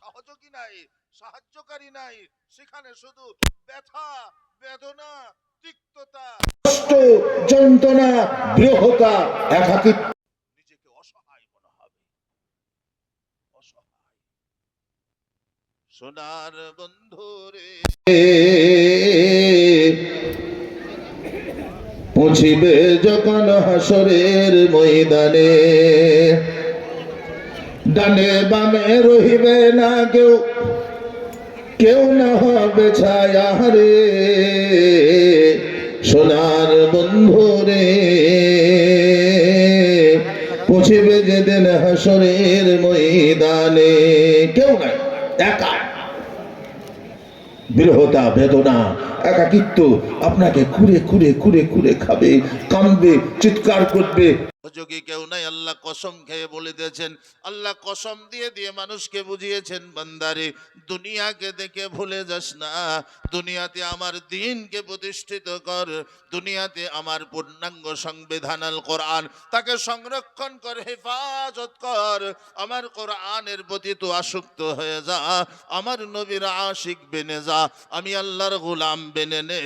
সহযোগী নাই? সাহায্যকারী নাই। সেখানে শুধু ব্যথা বেদনা তিক্ততা। কষ্ট যন্ত্রণা বৃহতা একাকিত্ব নিজেকে অসহায় মনে হবে। অসহায়। সোনার বন্ধুরে পৌঁছিবে যখন হাসরের ময়দানে। ডানে বামে রহিবে না কেউ কেউ না হবে ছায়া রে। সোনার বন্ধু রে পৌঁছিবে যেদিন হাসরের ময়দানে। কেউ নাই, একা। বিরহতা বেদনা, একাকিত্ব আপনাকে কুড়ে কুড়ে কুড়ে কুড়ে খাবে কামবে চিৎকার করবে। যোগী কেউ নাই? আল্লাহ কসম খেয়ে বলে দিয়েছেন, আল্লাহ কসম দিয়ে দিয়ে মানুষকে বুঝিয়েছেন, বান্দারে, দুনিয়াকে দেখে ভুলে যাস না। দুনিয়াতে আমার দিনকে প্রতিষ্ঠিত কর। দুনিয়াতে আমার পূর্ণাঙ্গ সংবিধান আল কোরআন, তাকে সংরক্ষণ কর, হেফাজত কর। আমার কোরআনের প্রতি তো আসক্ত হয়ে যা, আমার নবীর আশিক বেনে যা, আমি আল্লাহর গোলাম বেনে নে।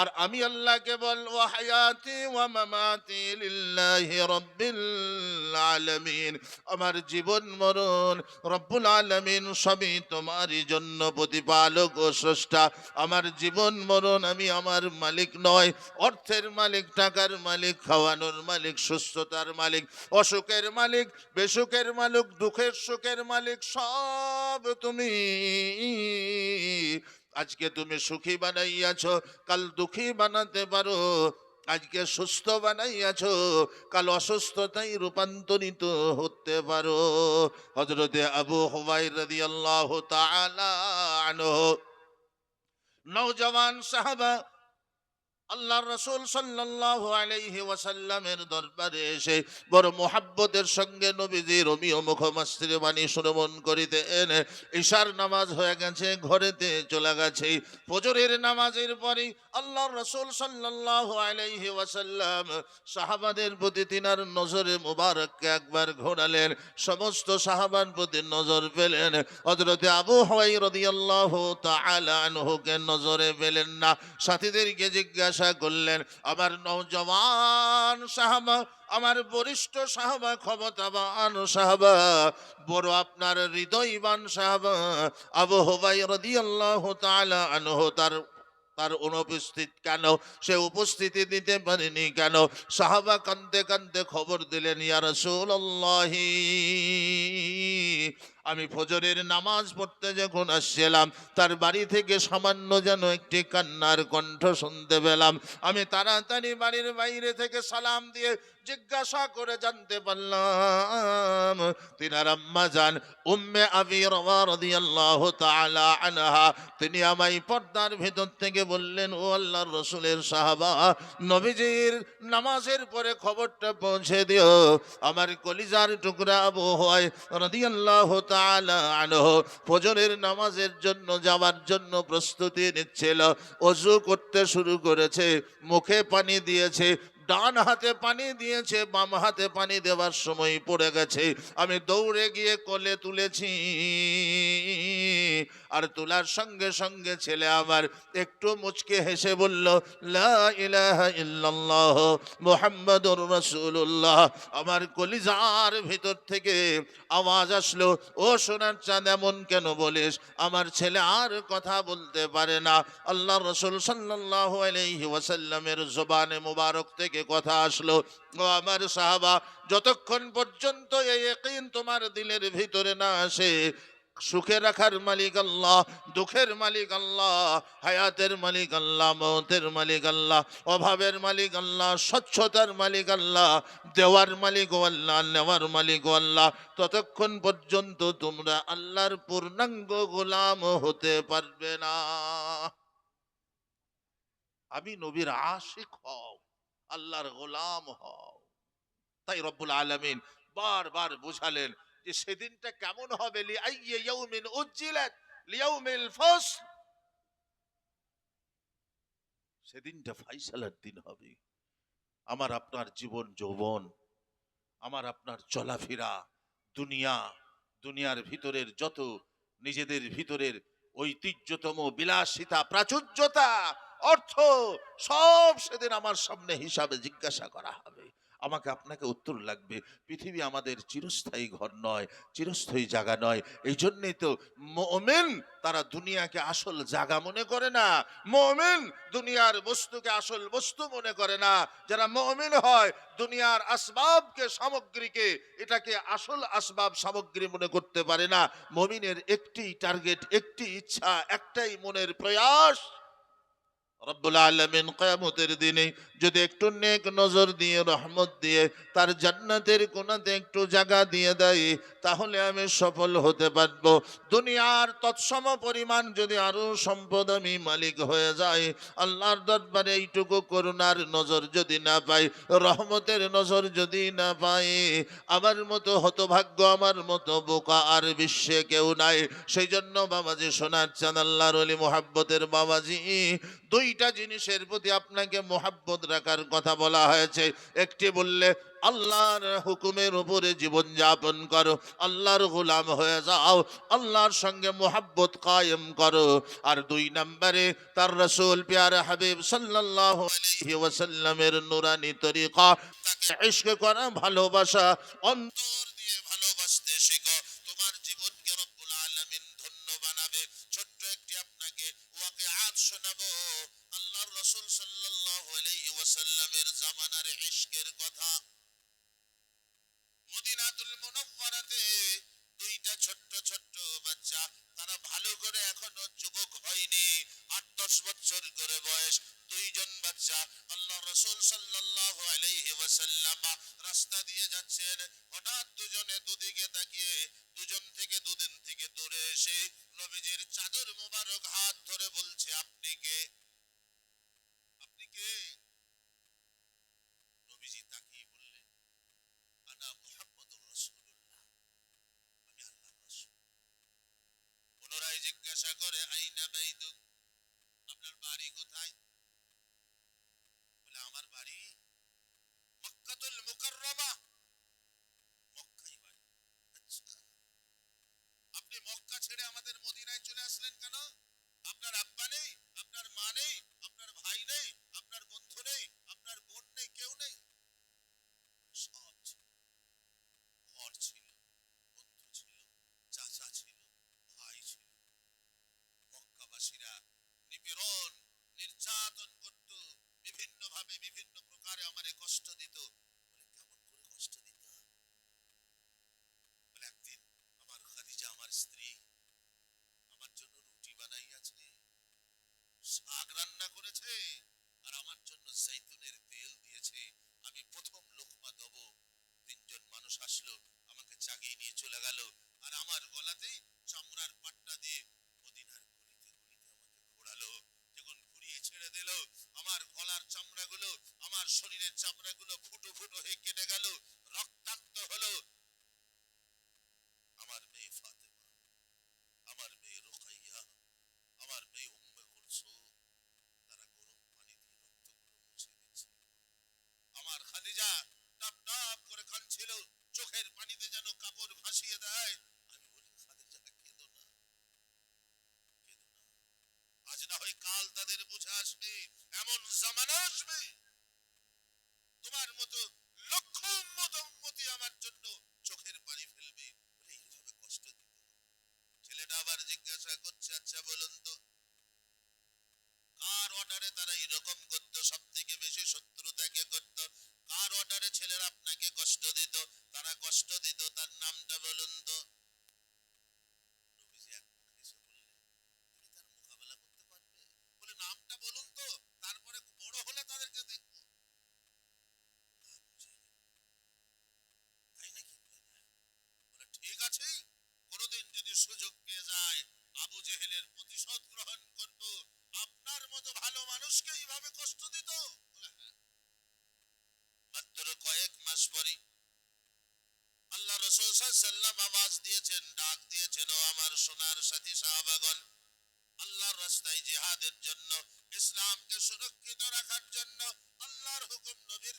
আর আমি আল্লাহকে বল ও হায়াতি ওয়া মামাতি লিল্লাহি রব্বিল আলামিন। আমার জীবন মরণ রব্বুল আলামিন সবই তোমারই জন্য প্রতিপালক ও স্রষ্টা। আমার জীবন মরণ আমি আমার মালিক নয়, অর্থের মালিক, টাকার মালিক, খাওয়ানোর মালিক, সুস্থতার মালিক, অসুখের মালিক, বেসুখের মালিক, দুঃখের সুখের মালিক, সব তুমি। আজকে তুমি সুখী বানাইয়াছ, কাল দুঃখী বানাতে পারো। আজকে সুস্থ বানাইয়াছ, কাল অসুস্থতাই রূপান্তরিত হতে পারো। হজরতে আবু হবাই রদি আল্লাহ নৌজওয়ান সাহাবা আল্লাহ রসুল সাল্লাল্লাহু আলাইহি ওয়াসাল্লামের দরবারে এসে বড় মোহাব্বতের সঙ্গে নবীজি রমিও মুখমাস্ত্রী বাণী শ্রবণ করিতে এনে ঈশার নামাজ হয়ে গেছে, ঘরেতে চলে গেছে। ফজরের নামাজের পরে আল্লাহ রসুল সাল্লাল্লাহু আলাইহি ওয়াসাল্লাম সাহাবাদের প্রতি তিনার নজরে মুবারককে একবার ঘোরালেন। সমস্ত সাহাবান প্রতি নজর পেলেন। হযরতে আবু হুয়াই রাদিয়াল্লাহু তাআলা আনহুকে নজরে পেলেন না। সাথীদেরকে জিজ্ঞাসা করলেন, আমার নৌজওয়ান সাহাবা, আমার বরিষ্ঠ সাহাবা, ক্ষমতাবান সাহাবা, বড় আপনার হৃদয়বান সাহাবা, আবু হুবাই আল্লাহ তাআলা আনহু, তার তার অনুপস্থিত কেন? সে উপস্থিতি দিতে পারেনি কেন? সাহাবা কান্দে কান্দে খবর দিলেন ইয়ার সোল্লাহি আমি ফজরের নামাজ পড়তে যখন আসছিলাম, তার বাড়ি থেকে সামান্য যেন একটি কান্নার কণ্ঠ শুনতে পেলাম। আমি তাড়াতাড়ি বাড়ির বাইরে থেকে সালাম দিয়ে জিজ্ঞাসা করে জানতে পারলাম, তিনার আম্মা যান উম্মে আবি রাদিয়াল্লাহু তাআলা আনহা। তিনি আমায় পর্দার ভেতর থেকে বললেন, ও আল্লাহর রসুলের সাহাবা, নবীজির নামাজের পরে খবরটা পৌঁছে দিও। আমার কলিজার টুকরা আবু হয় রাদিয়াল্লাহু তাআলা আনহু ফজরের নামাজের জন্য যাওয়ার জন্য প্রস্তুতি নিচ্ছিল। অজু করতে শুরু করেছে, মুখে পানি দিয়েছে ডান হাতে পানি দিয়েছে, বাম হাতে পানি দেওয়ার সময় পড়ে গেছে। আমি দৌড়ে গিয়ে কোলে তুলেছি। আর তোলার সঙ্গে সঙ্গে ছেলে আমার একটু মুচকে হেসে বলল মুহাম্মাদুর রাসূলুল্লাহ। আমার কলিজার ভিতর থেকে আওয়াজ আসলো, ও সোনার চাঁদ, এমন কেন বলিস? আমার ছেলে আর কথা বলতে পারে না। আল্লাহ রসুল সাল্লাল্লাহু আলাইহি ওয়াসাল্লামের জবানে মুবারক থেকে কথা আসলো, ও আমার সাহাবা, যতক্ষণ পর্যন্ত এই তোমার দিলের ভিতরে না আসে, সুখে রাখার মালিক আল্লাহ, দুঃখের মালিক আল্লাহ, হায়াতের মালিক আল্লাহ, মৌতের মালিক আল্লাহ, অভাবের মালিক আল্লাহ, স্বচ্ছতার মালিক আল্লাহ, দেওয়ার মালিক আল্লাহ, নেওয়ার মালিক আল্লাহ, ততক্ষণ পর্যন্ত তোমরা আল্লাহর পূর্ণাঙ্গ গোলাম হতে পারবে না। আমি নবীর আশিক হও। আল্লাহর গোলাম হও। তাই রব্বুল আলমিন বারবার বুঝালেন যে সেদিনটা কেমন হবে? সেদিনটা ফাইসালার দিন হবে। আমার আপনার জীবন যৌবন, আমার আপনার চলাফেরা, দুনিয়া, দুনিয়ার ভিতরের যত নিজেদের ভিতরের ঐতিহ্যতম বিলাসিতা, প্রাচুর্যতা অর্থ সব সেদিন আমার সামনে হিসাবে জিজ্ঞাসা করা হবে। আমাকে আপনাকে উত্তর লাগবে, পৃথিবী আমাদের চিরস্থায়ী ঘর নয়, চিরস্থায়ী জায়গা নয়। এই জন্যেই তো মোমেন তারা দুনিয়াকে আসল জায়গা মনে করে না। মোমেন দুনিয়ার বস্তুকে আসল বস্তু মনে করে না। যারা মোমেন হয়, দুনিয়ার আসবাবকে, সামগ্রীকে এটাকে আসল আসবাব, সামগ্রী মনে করতে পারে না। মমিনের একটি টার্গেট, একটি ইচ্ছা, একটাই মনের প্রয়াস। রব্বুল আলমিন কয়ামতের দিনে যদি একটু নেক নজর দিয়ে, রহমত দিয়ে তার জান্নাতের কোনাতে একটু জায়গা দিয়ে দেয় তাহলে আমি সফল হতে পারব। দুনিয়ার তৎসম পরিমাণ যদি আরও সম্পদ আমি মালিক হয়ে যাই, আল্লাহর দরবারে এইটুকু করুণার নজর যদি না পাই, রহমতের নজর যদি না পাই, আমার মতো হতভাগ্য, আমার মতো বোকা আর বিশ্বে কেউ নাই। সেই জন্য বাবাজি সোনার চান আল্লাহর অলি মোহাব্বতের বাবাজি, দুইটা জিনিসের প্রতি আপনাকে মোহাব্বত রাখার কথা বলা হয়েছে। একটি বললে আল্লাহর হুকুমের উপরে জীবন যাপন করো, আল্লাহর গোলাম হয়ে যাও, আল্লাহর সঙ্গে মোহাব্বত কায়েম করো। আর দুই নম্বরে, তার রসুল প্যার হাবিব সাল্লাহ নুরানি তরিকা, তাকে ইস্ক করা, ভালোবাসা, অন্তর أين بيتك সুরক্ষিত রাখার জন্য আল্লাহর হুকুম নবী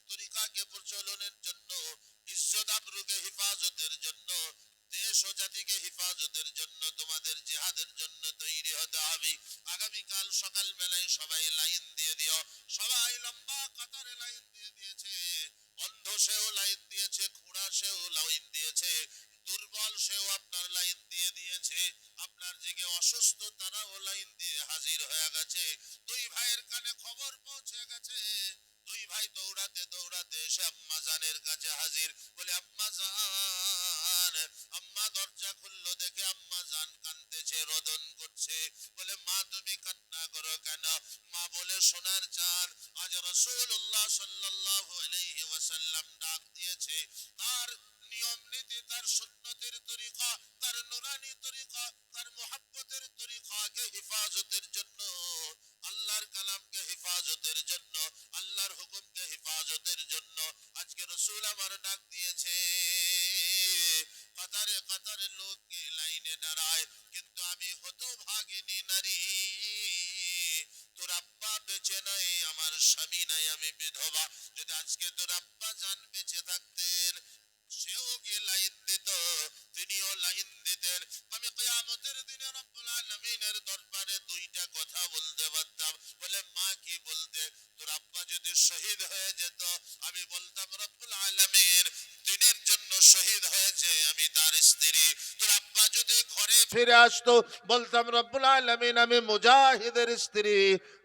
ফিরে আসতো। বলতাম, রব্বুল আলমিন, আমি মুজাহিদের স্ত্রী।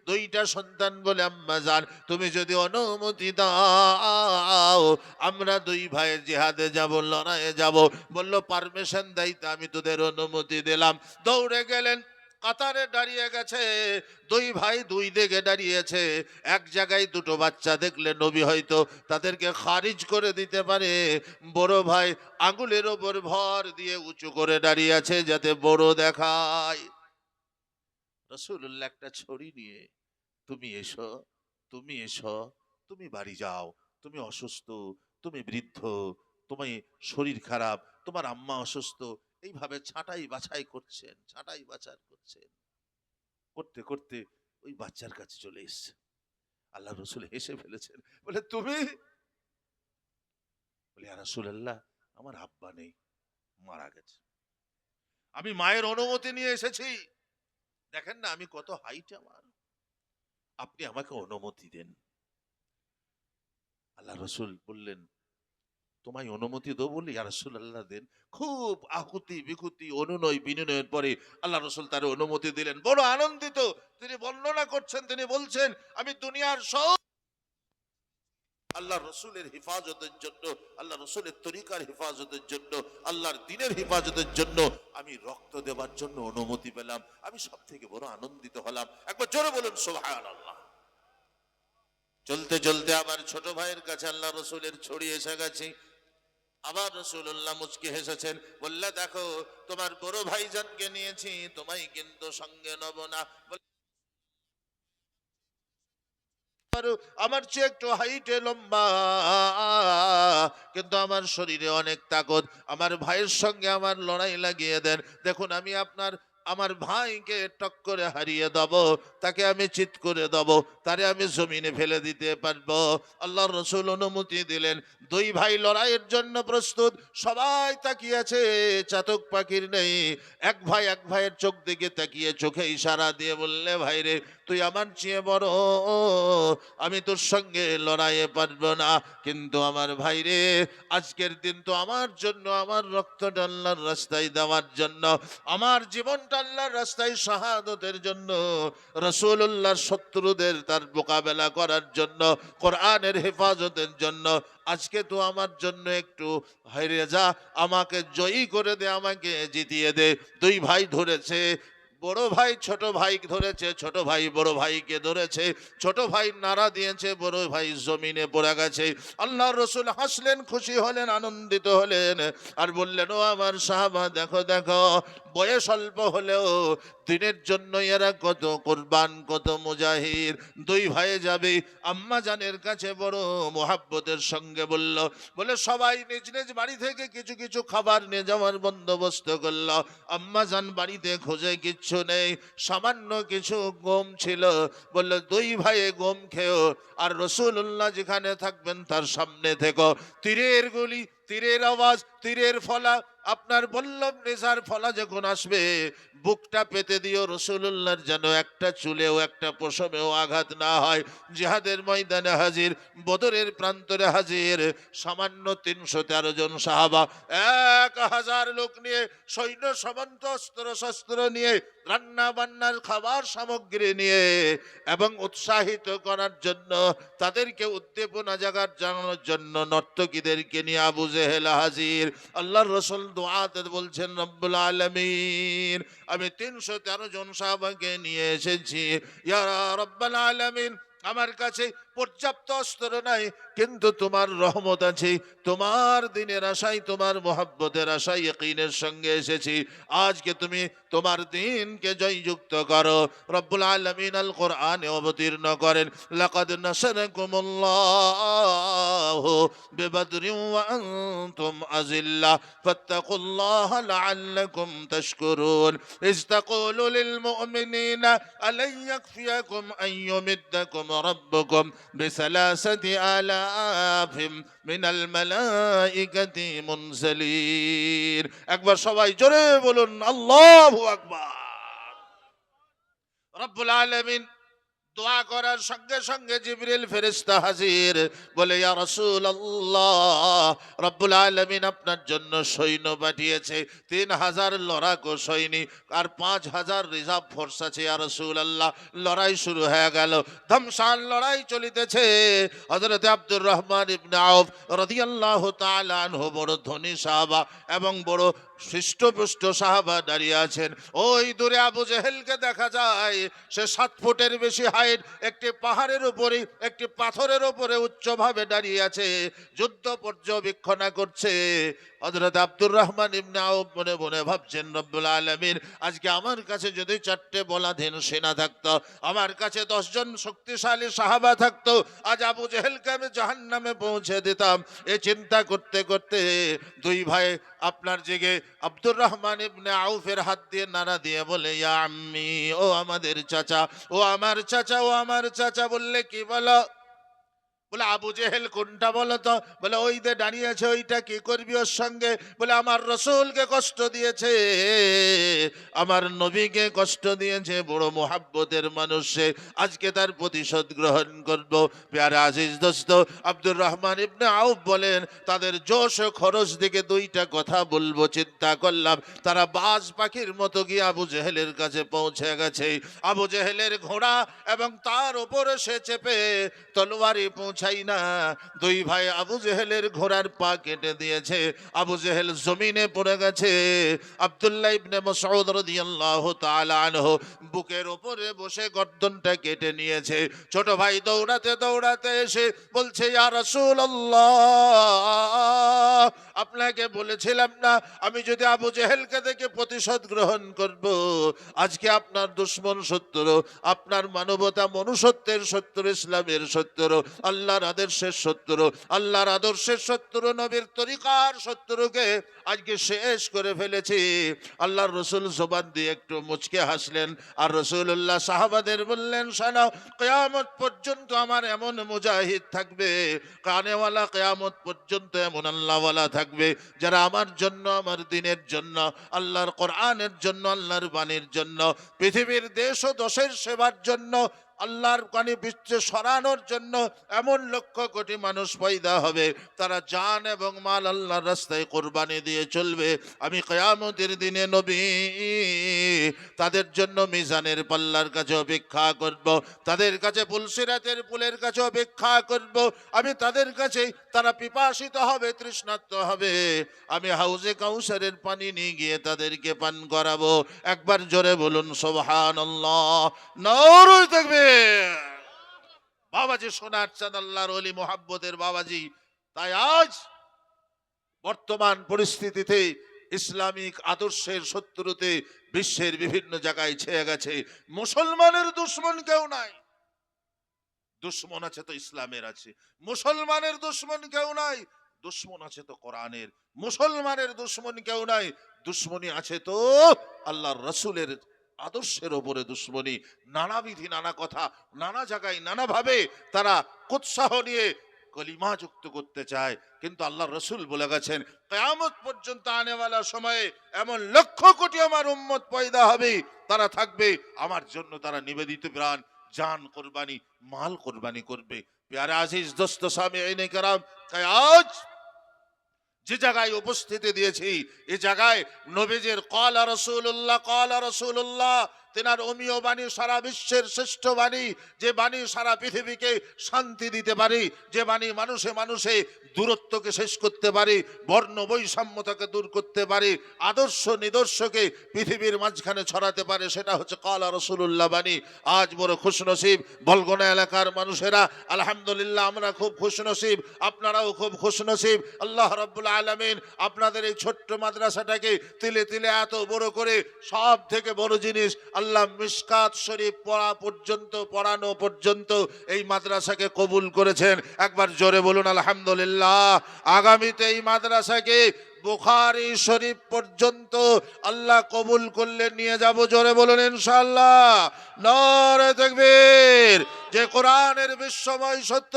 দুইটা সন্তান বলে, আম্মা যান তুমি যদি অনুমতি দাও, আমরা দুই ভাইয়ের জিহাদে যাব, লড়াইয়ে যাব। বলল, পারমিশন দাইতে, আমি তোদের অনুমতি দিলাম। দৌড়ে গেলেন। কাতারে দাঁড়িয়ে গেছে। দুই ভাই দুই দিকে দাঁড়িয়েছে। এক জায়গায় দুটো বাচ্চা দেখলে নবী হয়তো তাদেরকে খারিজ করে দিতে পারে। বড় ভাই আঙুলের ওপর ভর দিয়ে উঁচু করে দাঁড়িয়ে আছে যাতে বড় দেখায়। রসুল্লাহ একটা ছড়ি নিয়ে, তুমি এসো তুমি এসো, তুমি বাড়ি যাও, তুমি অসুস্থ, তুমি বৃদ্ধ তুমি শরীর খারাপ, তোমার আম্মা অসুস্থ এইভাবে ছাঁটাই বাছাই করছেন, ছাঁটাই বাছাই করছেন। করতে করতে ওই বাচ্চার কাছে চলে এসছে। আল্লাহ রসুল হেসে ফেলেছেন, বলে, তুমি? বলে রসুল আল্লাহ আমার আব্বা নেই, মারা গেছে। আমি মায়ের অনুমতি নিয়ে এসেছি। দেখেন না, আমি কত হাইট আমার। আপনি আমাকে অনুমতি দেন। আল্লাহ রসুল বললেন তোমায় অনুমতি দেবো বলি আর রসুল আল্লাহ দেন। খুব আকুতি বিকুতি অনুনয় বিনিময়ের পরে আল্লাহ রসুল তার অনুমতি দিলেন। বড় আনন্দিত, তিনি বর্ণনা করছেন, তিনি বলছেন, আমি দুনিয়ার সব আল্লাহ রসুলের হেফাজতের জন্য, আল্লাহ রসুলের তরিকার হেফাজতের জন্য, আল্লাহর দিনের হেফাজতের জন্য আমি রক্ত দেওয়ার জন্য অনুমতি পেলাম। আমি সব থেকে বড় আনন্দিত হলাম। একবার জোরে বলুন সোহান আল্লাহ চলতে চলতে আমার ছোট ভাইয়ের কাছে আল্লাহ রসুলের ছড়ি এসে গেছে। আবার রসুল্লাহ মুচকে হেসেছেন, বললে, দেখো, তোমার বড় ভাইজানকে নিয়েছি, তোমায় কিন্তু সঙ্গে নব না। আমার চেয়ে একটু হাইটে লম্বা, কিন্তু আমার শরীরে অনেক তাকত। আমার ভাইয়ের সঙ্গে আমার লড়াই লাগিয়ে দেন। দেখুন, আমি আপনার আমার ভাইকে টক্করে হারিয়ে দেব, তাকে আমি চিত করে দেব, তারে আমি জমিনে ফেলে দিতে পারব। আল্লাহ রসুল অনুমতি দিলেন, দুই ভাই লড়াইয়ের জন্য প্রস্তুত, সবাই তাকিয়েছে, চাতক পাখির নেই। এক ভাই এক ভাইয়ের চোখ দিকে তাকিয়ে চোখে ইশারা দিয়ে বললে ভাই রে তুই আমার চেয়ে বড়। আমি তোর সঙ্গে লড়াইয়ে পারব না। কিন্তু আমার ভাই রে আজকের দিন তো আমার জন্য, আমার রক্তটা আল্লাহর রাস্তায় দেওয়ার জন্য, আমার জীবনটা আল্লাহর রাস্তায় শাহাদতের জন্য রসুল্লাহর শত্রুদের তার মোকাবেলা করার জন্য, কোরআনের হেফাজতের জন্য, আজকে তো আমার জন্য একটু হাইরে যা, আমাকে জয়ী করে দে, আমাকে জিতিয়ে দে। দুই ভাই ধরেছে বড় ভাই, ছোট ভাই ধরেছে, ছোট ভাই বড় ভাইকে ধরেছে, ছোট ভাই নাড়া দিয়েছে, বড় ভাই জমিনে পড়ে গেছে। আল্লাহ রসুল হাসলেন, খুশি হলেন, আনন্দিত হলেন আর বললেন, ও আমার সাহাবা, দেখো দেখো, বয়স অল্প হলেও দিনের জন্য এরা কত কোরবান, কত মুজাহির দুই ভাই যাবে, আম্মা জানের কাছে বড় মোহাব্বতের সঙ্গে বলল, বলে, সবাই নিজ নিজ বাড়ি থেকে কিছু কিছু খাবার নিয়ে যাওয়ার বন্দোবস্ত করল। আম্মা জান বাড়িতে খোঁজে কিচ্ছু নেই, সামান্য কিছু গম ছিল। বলল, দুই ভাইয়ে গম খেও, আর রসুল্লাহ যেখানে থাকবেন তার সামনে থেকো। তীরের গুলি, তীরের আওয়াজ তীরের ফলা, আপনার বল্লভ নেশার ফলা যখন আসবে, বুকটা পেতে দিও রসুল্লাহর যেন একটা চুলেও একটা পশমেও আঘাত না হয়। জিহাদের ময়দানে হাজির, বদরের প্রান্তরে হাজির, সামান্য তিনশো তেরো জন সাহাবা, এক হাজার লোক নিয়ে, সৈন্য সামন্ত অস্ত্র শস্ত্র নিয়ে, রান্না বান্নার খাবার সামগ্রী নিয়ে এবং উৎসাহিত করার জন্য, তাদেরকে উদ্দীপনা জাগার জানানোর জন্য নর্তকীদেরকে নিয়ে আবু জেহেল হাজির। আল্লাহর রসুল দোয়াতে বলছেন, রব্বুল আলমিন, আমি তিনশো তেরো জন সাহাবাকে নিয়ে এসেছি। ইয়ারা রব্বাল আলমিন, আমার কাছে পর্যাপ্ত অস্ত্র নাই, কিন্তু তোমার রহমত আছে। তোমার দিনের আশায়, তোমার মোহাব্বতের আশায় ইকিনের সঙ্গে এসেছি। আজকে তুমি তোমার দিনকে জয়যুক্ত করো। রব্বুল আলমিন আল কোরআনে অবতীর্ণ করেন, লাকাদ ফাত্তাকুল্লাহা লাআল্লাকুম তাশকুরুন লিল মুমিনিনা বিসালাসাতি আলাফিম من মালাইকাতি منزلين. একবার সবাই জোরে বলুন আল্লাহু আকবার। রব্বুল আলামিন দোয়া করার সঙ্গে সঙ্গে জিবরিল ফেরেশতা হাজির। বলে, ইয়া রাসূলুল্লাহ, রব্বুল আলামিন আপনার জন্য সৈন্য পাঠিয়েছে। তিন হাজার লড়াকু সৈনিক আর পাঁচ হাজার রিজার্ভ ফোর্স আছে, ইয়া রাসূলুল্লাহ। লড়াই শুরু হয়ে গেল। ধমসান লড়াই চলিতেছে। হযরত আব্দুর রহমান ইবনে আউফ রাদিয়াল্লাহু তাআলা আনহু বড় ধনী সাহাবা এবং বড় হৃষ্টপুষ্ট সাহাবা দাঁড়িয়ে আছেন। ওই দূরে আবু জেহেলকে দেখা যায়, সে সাত ফুটের বেশি হাইট একটি পাহাড়ের উপরে একটি পাথরের উপরে উচ্চভাবে দাঁড়িয়ে আছে, যুদ্ধ পর্যবেক্ষণা করছে। হযরত আব্দুর রহমান ইবনে আউফ মনে মনে ভাবছেন, রব্বুল আলামিন, আজকে আমার কাছে যদি চারটে বলাধীন সেনা থাকতো, আমার কাছে দশজন শক্তিশালী সাহাবা থাকতো, আজ আবু জেহেলকে আমি জাহান্নামে পৌঁছে দিতাম। এ চিন্তা করতে করতে দুই ভাই আপনার জেগে আব্দুর রহমান ইবনে আউফের হাত দিয়ে নাড়া দিয়ে বলে আম্মি, ও আমাদের চাচা, ও আমার চাচা, ও আমার চাচা। বললে, কি বলো? বলে, আবু জেহেল কোনটা বলো তো? বলে, ওই যে দাঁড়িয়ে আছে ওইটা কি করবি ওর সঙ্গে? বলে, আমার রসুলকে কষ্ট দিয়েছে, আমার নবীকে কষ্ট দিয়েছে, বড় মোহাব্বতের মানুষ। আজকে তার প্রতিশোধ গ্রহণ করব। পেয়ারে আজিজ দোস্ত, আব্দুর রহমান ইবনে আউফ বলেন, তাদের জোশ ও খরচ দিকে দুইটা কথা বলব, চিন্তা করলাম। তারা বাজ পাখির মতো গিয়ে আবু জেহেলের কাছে পৌঁছে গেছে। আবু জেহেলের ঘোড়া এবং তার ওপরে সে চেপে তলোয়ারি পৌঁছাই না। দুই ভাই আবু জেহেলের ঘোড়ার পা কেটে দিয়েছে। আবু জেহেল জমিনে পড়ে গেছে। আব্দুল্লাহ ইবনে মাসউদ রাদিয়াল্লাহু তাআলা আনহু বুকের ওপরে বসে গর্দনটা কেটে নিয়েছে। ছোট ভাই দৌড়াতে দৌড়াতে এসে বলছে, ইয়া রাসূলুল্লাহ, আপনাকে বলেছিলাম না, আমি যদি আবু জেহেলকে দেখে প্রতিশোধ গ্রহণ করব, আজকে আপনার দুশ্মন শত্রু, আপনার মানবতা মনুষ্যত্বের শত্রু, ইসলামের শত্রু। আল্লাহর আদর্শের শত্রু, আল্লাহর আদর্শের শত্রু, নবীর তরিকার শত্রুকে আজকে শেষ করে ফেলেছি। আল্লাহর রসুল জবান দিয়ে একটু মুচকে হাসলেন আর রসুল্লাহ সাহাবাদের বললেন শোনাও কেয়ামত পর্যন্ত আমার এমন মুজাহিদ থাকবে, কানেওয়ালা কেয়ামত পর্যন্ত এমন আল্লাহওয়ালা থাকবে, যারা আমার জন্য, আমার দিনের জন্য, আল্লাহর কোরআনের জন্য, আল্লাহর বাণীর জন্য, পৃথিবীর দেশ ও দশের সেবার জন্য আল্লাহর কানে বিশ্বে সরানোর জন্য এমন লক্ষ কোটি মানুষ পয়দা হবে। তারা জান এবং মাল আল্লাহর রাস্তায় কোরবানি দিয়ে চলবে। আমি কেয়ামতের দিনে নবী, তাদের জন্য মিজানের পাল্লার কাছে অপেক্ষা করব। তাদের কাছে পুলসিরাতের পুলের কাছে অপেক্ষা করব। আমি তাদের কাছে, তারা পিপাসিত হবে, তৃষ্ণার্ত হবে। আমি হাউজে কাউসারের পানি নিয়ে গিয়ে তাদেরকে পান করাবো। একবার জোরে বলুন সোহান আল্লাহ নরুই থাকবে বাবাজি সোনার চাঁদ, আল্লাহর অলি মোহাব্বতের বাবাজি। তাই আজ বর্তমান পরিস্থিতিতে ইসলামিক আদর্শের শত্রুতে বিশ্বের বিভিন্ন জায়গায় ছেয়ে গেছে। মুসলমানের দুশ্মন কেউ নাই। দুশ্মন আছে তো ইসলামের আছে। মুসলমানের দুশ্মন কেউ নাই, দুশ্মন আছে তো কোরআনের। মুসলমানের দুশ্মন কেউ নাই দুশ্মনী আছে তো আল্লাহর রসুলের আদর্শের ওপরে দুশ্মনী নানাবিধি নানা কথা, নানা জায়গায়, নানাভাবে তারা উৎসাহ নিয়ে কলিমা যুক্ত করতে চায়। কিন্তু আল্লাহ রসুল বলে গেছেন, কেয়ামত পর্যন্ত আনেওয়ালা সময়ে এমন লক্ষ কোটি আমার উম্মত পয়দা হবে, তারা থাকবে, আমার জন্য তারা নিবেদিত প্রাণ, জান কোরবানি, মাল কোরবানি করবে। প্যারে আজিজ, দোস্ত, স্বামী, আইনে কারাম তাই আজ যে জায়গায় উপস্থিতি দিয়েছি এ জায়গায় নবীজের কলা রসুল্লাহ কলা রসুল্লাহ তেনার অমীয় বাণী সারা বিশ্বের শ্রেষ্ঠ বাণী, যে বাণী সারা পৃথিবীকে শান্তি দিতে পারে, যে বাণী মানুষে মানুষে দূরত্বকে শেষ করতে পারে, বর্ণ বৈষম্যতাকে দূর করতে পারে, আদর্শ নিদর্শকে পৃথিবীর মাঝখানে ছড়াতে পারে, সেটা হচ্ছে কলা রসুল্লাহ বাণী। আজ বড় খুশনসিব, বলগোনা এলাকার মানুষেরা, আলহামদুলিল্লাহ আমরা খুব খুশনসিব, আপনারাও খুব খুশনসিব। আল্লাহ রব্বুল আলমিন আপনাদের এই ছোট্ট মাদ্রাসাটাকে তিলে তিলে এত বড় করে সব থেকে বড় জিনিস আল্লাহ মিসকাত শরীফ পড়া পর্যন্ত, পড়ানো পর্যন্ত এই মাদ্রাসাকে কবুল করেছেন। একবার জোরে বলুন, আলহামদুলিল্লাহ। আগামীতে এই মাদ্রাসাকে বুখারি শরীফ পর্যন্ত আল্লাহ কবুল করলে নিয়ে যাব। জোরে বলুন, ইনশাআল্লাহ। নরে তকবীর। যে কোরআনের বিশ্বময় সত্য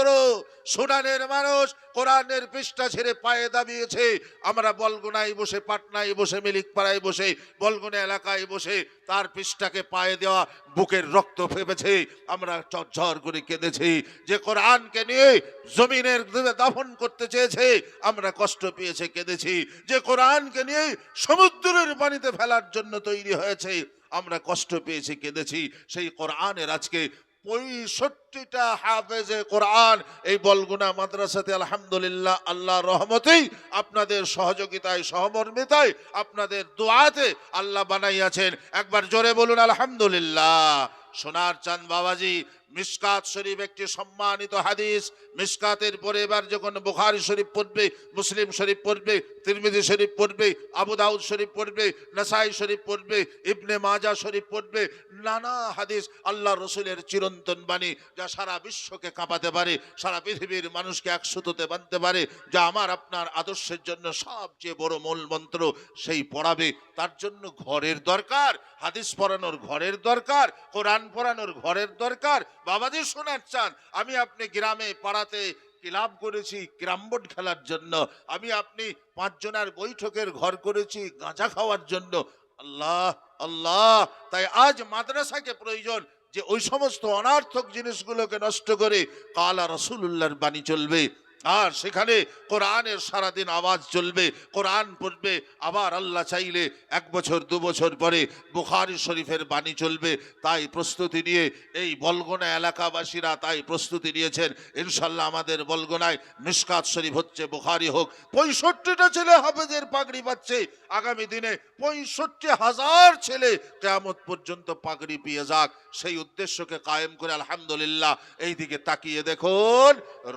সুনানের মানুষ কোরআনের পৃষ্ঠা ছেড়ে পায়ে দাবিয়েছে। আমরা বলগুনায় বসে, পাটনায় বসে, মিলিকপাড়ায় বসে, বলগুনা এলাকায় বসে তার পৃষ্ঠাকে পায়ে দেওয়া বুকের রক্ত ফেপেছে। আমরা ঝরঝর করে কেঁদেছি। যে কোরআনকে নিয়ে জমিনের দাফন করতে চেয়েছে, আমরা কষ্ট পেয়েছে, কেঁদেছি। যে কোরআনকে নিয়ে সমুদ্রের পানিতে ফেলার জন্য তৈরি হয়েছে, আমরা কষ্ট পেয়েছি, কেঁদেছি। সেই কোরআনের আজকে পঁয়ষট্টিটা হাফেজে কোরআন, এই বলগুনা মাদ্রাসাতে আলহামদুলিল্লাহ আল্লাহ রহমতেই, আপনাদের সহযোগিতায়, সহমর্মিতায়, আপনাদের দোয়াতে আল্লাহ বানাইয়াছেন। একবার জোরে বলুন, আলহামদুলিল্লাহ। সোনার চাঁদ বাবাজি মিসকাত শরীফ একটি সম্মানিত হাদিস। মিসকাতের পরে এবার যখন বুখারি শরীফ পড়বে, মুসলিম শরীফ পড়বে, তিরমিজি শরীফ পড়বে, আবু দাউদ শরীফ পড়বে, নাসাই শরীফ পড়বে, ইবনে মাজা শরীফ পড়বে, নানা হাদিস আল্লাহ রসুলের চিরন্তন বাণী যা সারা বিশ্বকে কাঁপাতে পারে, সারা পৃথিবীর মানুষকে একসুতোতে বাঁধতে পারে, যা আমার আপনার আদর্শের জন্য সবচেয়ে বড় মূল মন্ত্র সেই পড়াবে। তার জন্য ঘরের দরকার, হাদিস পড়ানোর ঘরের দরকার, কোরআন পড়ানোর ঘরের দরকার বাবাজি শোনার চান। আমি আপনি গ্রামে, পাড়াতে ক্লাব করেছি, ক্রাম বোর্ড খেলার জন্য। আমি আপনি পাঁচজনের বৈঠকের ঘর করেছি, গাঁজা খাওয়ার জন্য। আল্লাহ আল্লাহ। তাই আজ মাদ্রাসাকে প্রয়োজন যে ওই সমস্ত অনার্থক জিনিসগুলোকে নষ্ট করে কালা রসুল্লাহর বাণী চলবে। আর সেখানে কোরআনের সারাদিন আওয়াজ চলবে, কোরআন পড়বে, আবার আল্লাহ চাইলে এক বছর, দু বছর পরে বুখারি শরীফের বাণী চলবে, তাই প্রস্তুতি নিয়ে এই বলগোনা এলাকাবাসীরা তাই প্রস্তুতি নিয়েছেন। ইনশাল্লাহ আমাদের বলগোনায় মিসকাত শরীফ হচ্ছে, বুখারি হোক, পঁয়ষট্টিটা ছেলে হাফেজের পাগড়ি পাচ্ছে আগামী দিনে পঁয়ষট্টি হাজার ছেলে কেয়ামত পর্যন্ত পাগড়ি পেয়ে যাক। সেই উদ্দেশ্যকে কায়েম করে আলহামদুলিল্লাহ, এই দিকে তাকিয়ে দেখুন,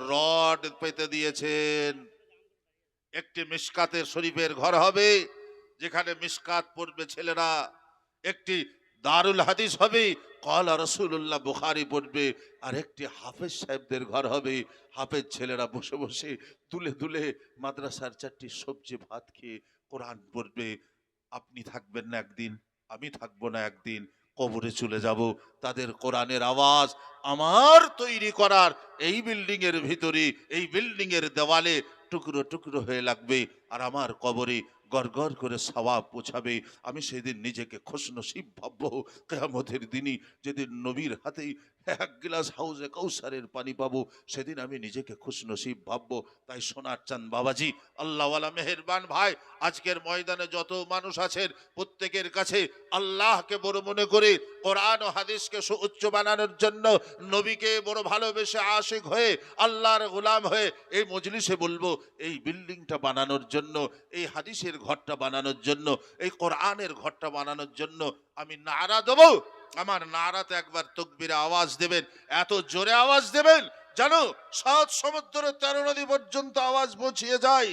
রড পেতে দিয়েছেন। একটি মিসকাতের শরীফের ঘর হবে, যেখানে মিসকাত পড়বে ছেলেরা। একটি দারুল হাদিস হবে কলা রসুল্লাহ বুখারি পড়বে। আর একটি হাফেজ সাহেবদের ঘর হবে, হাফেজ ছেলেরা বসে বসে তুলে তুলে মাদ্রাসার চারটি সবজি ভাত খেয়ে কোরআন পড়বে। আপনি থাকবেন না একদিন, আমি থাকব না একদিন। কবরে চলে যাব। তাদের কোরআনের আওয়াজ আমার তৈরি করার এই বিল্ডিং এর ভিতরে এই বিল্ডিং এর দেওয়ালে টুকরো টুকরো হয়ে লাগবে আর আমার কবরে গড় করে সবাব পোছাবে। আমি সেদিন নিজেকে খুশনসিব ভাববো। কেয়ামতের দিনই যেদিন নবীর হাতেই এক গ্লাস হাউজে কৌসারের পানি পাবো। সেদিন আমি নিজেকে খুশনসিব ভাববো। তাই সোনার চাঁদ বাবাজি, আল্লাহওয়ালা মেহেরবান ভাই, আজকের ময়দানে যত মানুষ আছেন, প্রত্যেকের কাছে আল্লাহকে বড় মনে করে, কোরআন ও হাদিসকে সুউচ্চ বানানোর জন্য নবীকে বড় ভালোবেসে আশিক হয়ে, আল্লাহর গোলাম হয়ে এই মজলিসে বলব, এই বিল্ডিংটা বানানোর জন্য, এই হাদিসের ঘরটা বানানোর জন্য, এই কোরআনের ঘরটা বানানোর জন্য আমি নারা দেবো। আমার নারাতে একবার তকবিরে আওয়াজ দেবেন। এত জোরে আওয়াজ দেবেন জানো সাত সমুদ্র তেরো নদী পর্যন্ত আওয়াজ বুঝিয়ে যায়।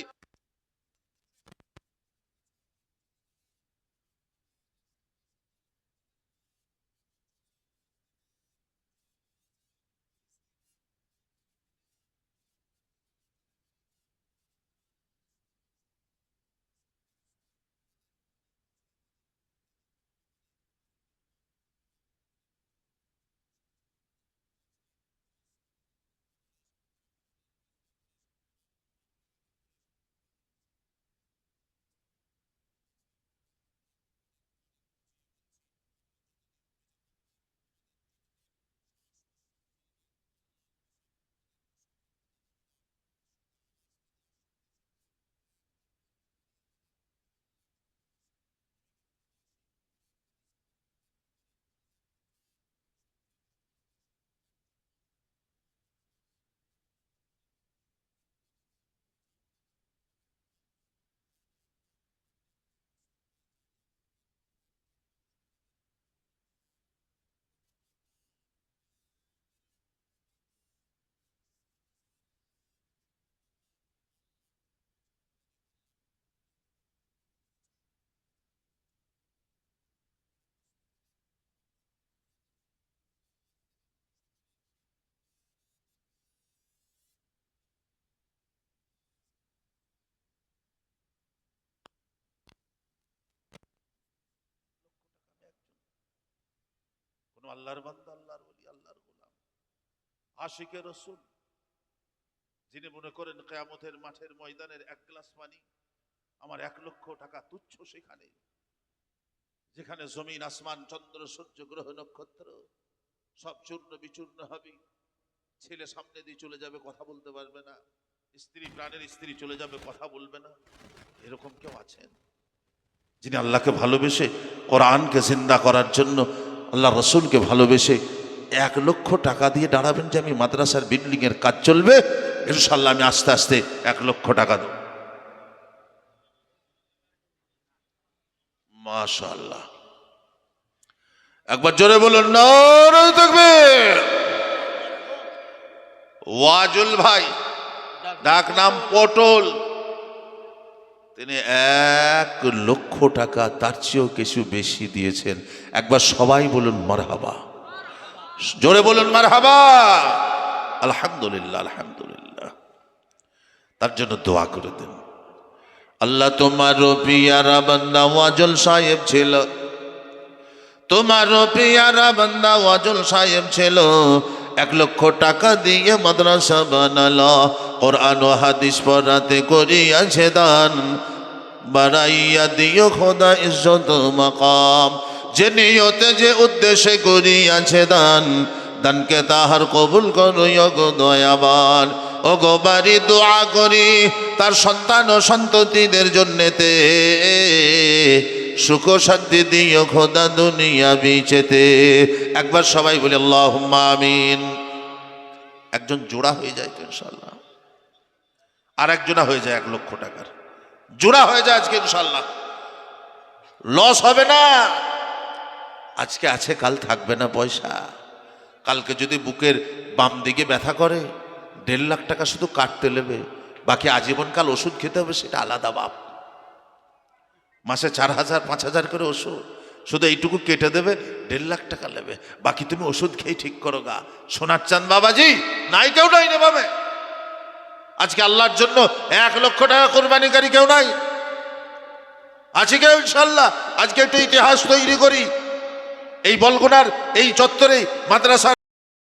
আল্লাহর বান্দা, আল্লাহর বলি আল্লাহর গোলাম। আশিকে রসুল, যিনি মনে করেন কেয়ামতের মাঠের ময়দানের এক গ্লাস পানি, আমার এক লক্ষ টাকা তুচ্ছ সেখানে, যেখানে জমিন, আসমান, চন্দ্র, সূর্য, গ্রহ, নক্ষত্র, সব চূর্ণ বিচূর্ণ হবে। ছেলে সামনে দিয়ে চলে যাবে, কথা বলতে পারবে না। স্ত্রী, প্রাণের স্ত্রী চলে যাবে, কথা বলবে না। এরকম কেউ আছেন? যিনি আল্লাহকে ভালোবেসে কোরআনকে জিন্দা করার জন্য আল্লাহ রসুলকে ভালোবেসে এক লক্ষ টাকা দিয়ে দাঁড়াবেন যে আমি মাদ্রাসার বিল্ডিং এর কাজ চলবে ইনশাল্লাহ আমি আস্তে আস্তে এক লক্ষ টাকা দেব। মাশাল্লাহ একবার জোরে বলুন তাকবীর। ওয়াজুল ভাই, ডাক নাম পটল। তিনি এক লক্ষ টাকা তার চেয়েও কিছু বেশি দিয়েছেন। একবার সবাই বলুন, মারহাবা। জোরে বলুন, মারহাবা। আলহামদুলিল্লাহ আলহামদুলিল্লাহ। তার জন্য দোয়া করে দেন। আল্লাহ তোমার পিয়ারা বান্দা ওয়াজল সাহেব ছিল। তোমার পিয়ারা বান্দা ওয়াজল সাহেব ছিল। এক লক্ষ টাকা দিয়ে মাদ্রাসা বানালো, কোরআন ও হাদিস পড়াতে করিয়াছে দান বাড়াইয়া দিও খোদা ইজ্জত মাকাম। যে নিয়তে, যে উদ্দেশ্যে করিয়াছে দান দানকে তাহার কবুল করো গো দয়াবান। ও গো বাড়ি দোয়া করি তার সন্তান ও সন্ততিদের জন্যেতে। সুখ শান্তি দিও খোদা দুনিয়া বিচেতে। একবার সবাই বলে আল্লাহ আমিন। একজন জোড়া হয়ে যায় তো ইনশাল্লাহ আর একজনা হয়ে যায় এক লক্ষ টাকার। জোড়া হয়ে যায় আজকে ইনশাল্লাহ লস হবে না। আজকে আছে, কাল থাকবে না পয়সা। কালকে যদি বুকের বাম দিকে ব্যথা করে, দেড় লাখ টাকা শুধু কাটতে নেবে, বাকি আজীবনকাল ওষুধ খেতে হবে, সেটা আলাদা বাপ। মাসে চার হাজার, পাঁচ হাজার করে ওষুধ। শুধু এইটুকু কেটে দেবে, দেড় লাখ টাকা নেবে। বাকি তুমি ওষুধ খেয়ে ঠিক করো গা। সোনার চাঁদ বাবাজি, নাই কেউ নাই নেভাবে আজকে আল্লাহর জন্য এক লক্ষ টাকা কোরবানিকারী কেউ নাই। আছে কেউ ইনশাল্লাহ আজকে একটু ইতিহাস তৈরি করি। এই বলগুনার এই চত্বরে মাদ্রাসা